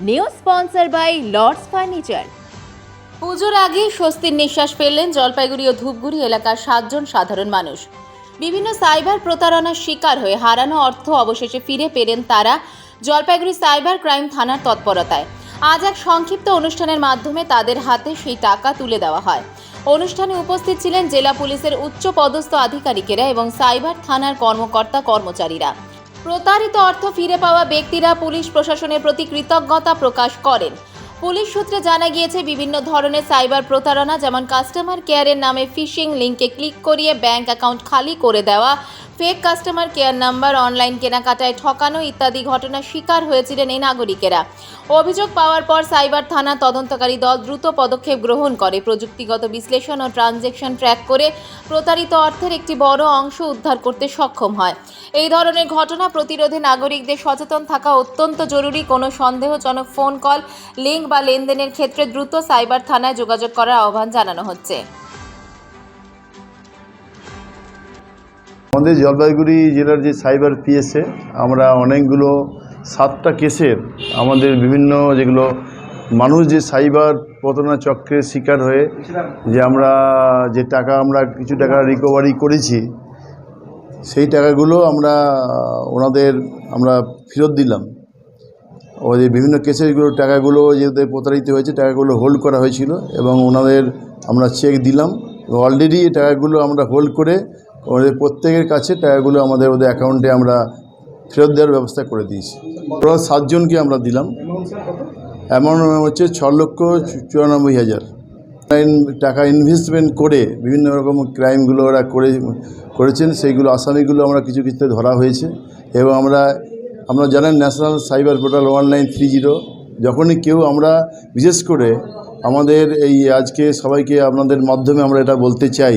New sponsor by Lords furniture পুজোর আগে স্বস্তির নিঃশ্বাস ফেললেন জলপাইগুড়ি ও ধূপগুড়ি এলাকার সাতজন সাধারণ মানুষ। বিভিন্ন সাইবার প্রতারণার শিকার হয়ে হারানো অর্থ অবশেষে ফিরে পেলেন তারা জলপাইগুড়ি সাইবার ক্রাইম থানার তৎপরতায়। আজ এক সংক্ষিপ্ত অনুষ্ঠানের মাধ্যমে তাদের হাতে সেই টাকা তুলে দেওয়া হয়। অনুষ্ঠানে উপস্থিত ছিলেন জেলা পুলিশের উচ্চ পদস্থ আধিকারিকেরা এবং সাইবার থানার কর্মকর্তা কর্মচারীরা। প্রতারিত অর্থ ফিরে পাওয়া ব্যক্তিরা পুলিশ প্রশাসনের প্রতি কৃতজ্ঞতা প্রকাশ করেন। পুলিশ সূত্রে জানা গিয়েছে, বিভিন্ন ধরনের সাইবার প্রতারণা, যেমন কাস্টমার কেয়ারের নামে ফিশিং লিঙ্কে ক্লিক করিয়ে ব্যাংক অ্যাকাউন্ট খালি করে দেওয়া, fake customer care number, online কেনাকাটায় ঠকানো ইত্যাদি ঘটনার শিকার হয়েছিলেন এই নাগরিকেরা। অভিযোগ পাওয়ার পর সাইবার থানা তদন্তকারী দল দ্রুত পদক্ষেপ গ্রহণ করে। প্রযুক্তিগত বিশ্লেষণ ও ট্রানজ্যাকশন ট্র্যাক করে প্রতারিত অর্থের একটি বড় অংশ উদ্ধার করতে সক্ষম হয়। এই ধরনের ঘটনা প্রতিরোধে নাগরিকদের সচেতন থাকা অত্যন্ত জরুরি। কোনো সন্দেহজনক ফোন কল, লিঙ্ক বা লেনদেনের ক্ষেত্রে দ্রুত সাইবার থানায় যোগাযোগ করার আহ্বান জানানো হচ্ছে। আমাদের জলপাইগুড়ি জেলার যে সাইবার পিএসএ আমরা অনেকগুলো সাতটা কেসের আমাদের বিভিন্ন যেগুলো মানুষ যে সাইবার প্রতারণা চক্রের শিকার হয়ে যে আমরা যে টাকা আমরা কিছু টাকা রিকভারি করেছি, সেই টাকাগুলো আমরা ওনাদের আমরা ফেরত দিলাম। ওদের বিভিন্ন কেসেরগুলো টাকাগুলো যেহেতু প্রতারিত হয়েছে, টাকাগুলো হোল্ড করা হয়েছিল এবং ওনাদের আমরা চেক দিলাম। অলরেডি এই টাকাগুলো আমরা হোল্ড করে ওদের প্রত্যেকের কাছে টাকাগুলো আমাদের ওদের অ্যাকাউন্টে আমরা ফেরত দেওয়ার ব্যবস্থা করে দিয়েছি। ওরা সাতজনকে আমরা দিলাম। অ্যামাউন্ট হচ্ছে ছ লক্ষ চুরানব্বই হাজার। টাকা ইনভেস্টমেন্ট করে বিভিন্ন রকম ক্রাইমগুলো ওরা করে, করেছেন, সেইগুলো আসামিগুলো আমরা কিছু কিছুতে ধরা হয়েছে। এবং আমরা আমরা জানেন national cyber portal one nine three zero, যখনই কেউ আমরা, বিশেষ করে আমাদের এই আজকে সবাইকে আপনাদের মাধ্যমে আমরা এটা বলতে চাই,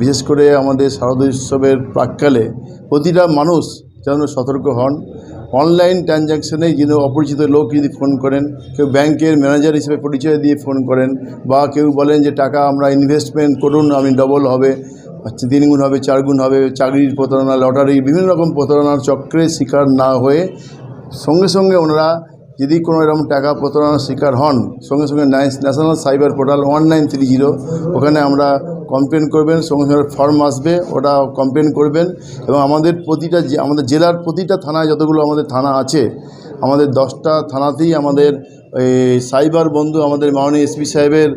বিশেষ করে আমাদের শারদ উৎসবের প্রাককালে প্রতিটা মানুষ যেন সতর্ক হন। অনলাইন ট্রানজ্যাকশানে যিনি অপরিচিত লোক যদি ফোন করেন, কেউ ব্যাংকের ম্যানেজার হিসেবে পরিচয় দিয়ে ফোন করেন, বা কেউ বলেন যে, টাকা আমরা ইনভেস্টমেন্ট করুন, আমি ডবল হবে। তিন গুণ হবে, চার গুণ হবে, চাকরির প্রতারণা লটারি বিভিন্ন রকম প্রতারণার চক্রের শিকার না হয়ে সঙ্গে সঙ্গে ওনারা যদি কোনো এরকম টাকা প্রতারণার শিকার হন, সঙ্গে সঙ্গে national cyber portal one nine three zero, ওখানে আমরা কমপ্লেন করবেন, সঙ্গে সঙ্গে ফর্ম আসবে ওটা কমপ্লেন করবেন এবং আমাদের প্রতিটা আমাদের জেলার প্রতিটা থানায় যতগুলো আমাদের থানা আছে, আমাদের দশটা থানাতেই আমাদের সাইবার বন্ধু আমাদের মাননীয় এসপি সাহেবের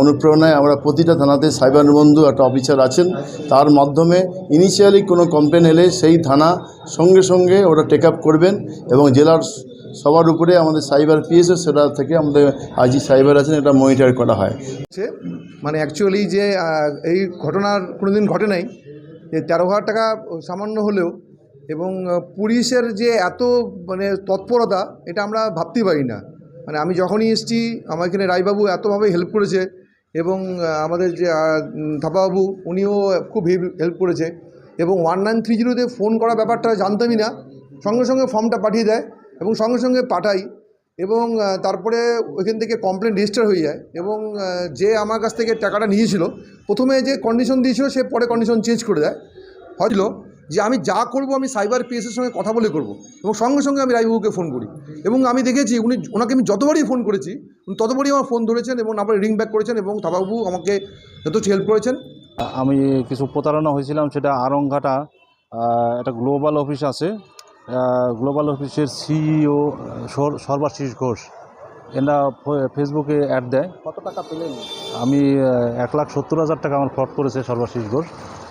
অনুপ্রেরণায় আমরা প্রতিটা থানাতে সাইবার বন্ধু একটা অফিসার আছেন। তার মাধ্যমে ইনিশিয়ালি কোনো কমপ্লেন এলে সেই থানা সঙ্গে সঙ্গে ওটা টেক আপ করবেন এবং জেলার সবার উপরে আমাদের সাইবার পিএসও সেটা থেকে আমাদের আইজি সাইবার আছেন, এটা মনিটর করা হয়। মানে অ্যাকচুয়ালি যে এই ঘটনার কোনো দিন ঘটে নাই, যে তেরো হাজার টাকা সামান্য হলেও এবং পুলিশের যে এত মানে তৎপরতা, এটা আমরা ভাবতেই পারি না। মানে আমি যখনই এসেছি আমার এখানে রায়বাবু এতভাবে হেল্প করেছে এবং আমাদের যে থাপাবাবু, উনিও খুব হেল্প করেছে এবং ওয়ান নাইন থ্রি জিরোতে ফোন করা ব্যাপারটা জানতামই না। সঙ্গে সঙ্গে ফর্মটা পাঠিয়ে দেয় এবং সঙ্গে সঙ্গে পাঠাই এবং তারপরে ওইখান থেকে কমপ্লেন রেজিস্টার হয়ে যায় এবং যে আমার কাছ থেকে টাকাটা নিয়েছিল, প্রথমে যে কন্ডিশন দিয়েছিল সে পরে কন্ডিশন চেঞ্জ করে দেয়। হয়তো যে আমি যা করব আমি সাইবার পিএসের সঙ্গে কথা বলে করব এবং সঙ্গে সঙ্গে আমি রায়বাবুকে ফোন করি। এবং আমি দেখেছি উনি ওনাকে আমি যতবারই ফোন করেছি উনি ততবারই আমার ফোন ধরেছেন এবং তারপরে রিং ব্যাক করেছেন এবং থাবাবু আমাকে যথেষ্ট হেল্প করেছেন। আমি কিছু প্রতারণা হয়েছিলাম সেটা আরংঘাটা একটা গ্লোবাল অফিস আছে গ্লোবাল অফিসের সিইও সর্বাশিস ঘোষ এরা ফেসবুকে অ্যাড দেয়। কত টাকা পেলেন? আমি এক লাখ সত্তর হাজার টাকা আমার ফ্রড করেছে সর্বাশিস ঘোষ।